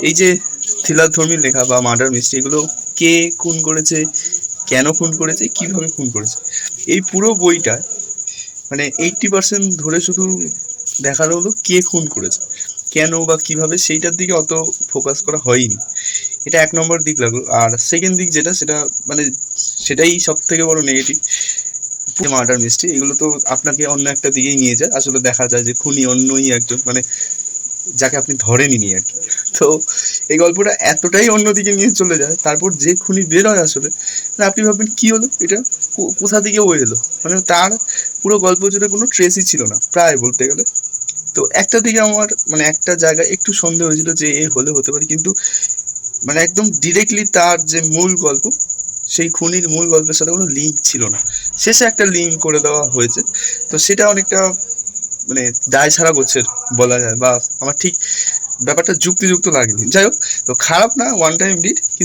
এই যে থ্রিলার ধর্মী লেখা বা মার্ডার মিস্ট্রি এগুলো কে খুন করেছে, কেন খুন করেছে, কীভাবে খুন করেছে, এই পুরো বইটা মানে এইটটি পার্সেন্ট ধরে শুধু দেখানো হলো কে খুন করেছে, কেন বা কীভাবে সেইটার দিকে অত ফোকাস করা হয়নি। এটা এক নম্বর দিক লাগল। আর সেকেন্ড দিক যেটা, সেটা মানে সেটাই সব থেকে বড় নেগেটিভ মার্ডার মিস্ট্রি এগুলো তো আপনাকে অন্য একটা দিকেই নিয়ে যায়। আসলে দেখা যায় যে খুনি অন্যই একজন মানে যাকে আপনি ধরেনি আর কি। তো এই গল্পটা এতটাই অন্যদিকে নিয়ে চলে যায়, তারপর যে খুনি বের হয় আসলে মানে আপনি ভাববেন কি হলো? এটা কোথা থেকে ও এলো? মানে তার পুরো গল্প জুড়ে কোনো ট্রেসই ছিল না, প্রায় বলতে গেলে। তো একটা দিকে আমার মানে একটা জায়গায় একটু সন্দেহ হয়েছিল যে এ হলে হতে পারে, কিন্তু মানে একদম ডিরেক্টলি তার যে মূল গল্প, সেই খুনির মূল গল্পের সাথে কোনো লিঙ্ক ছিল না। শেষে একটা লিঙ্ক করে দেওয়া হয়েছে, তো সেটা অনেকটা মানে দায় ছাড়া করছে বলা যায়, বা আমার ঠিক ব্যাপারটা যুক্তিযুক্ত লাগেনি। যাই হোক তো খারাপ না ওয়ান টাইম ডিড কিন্তু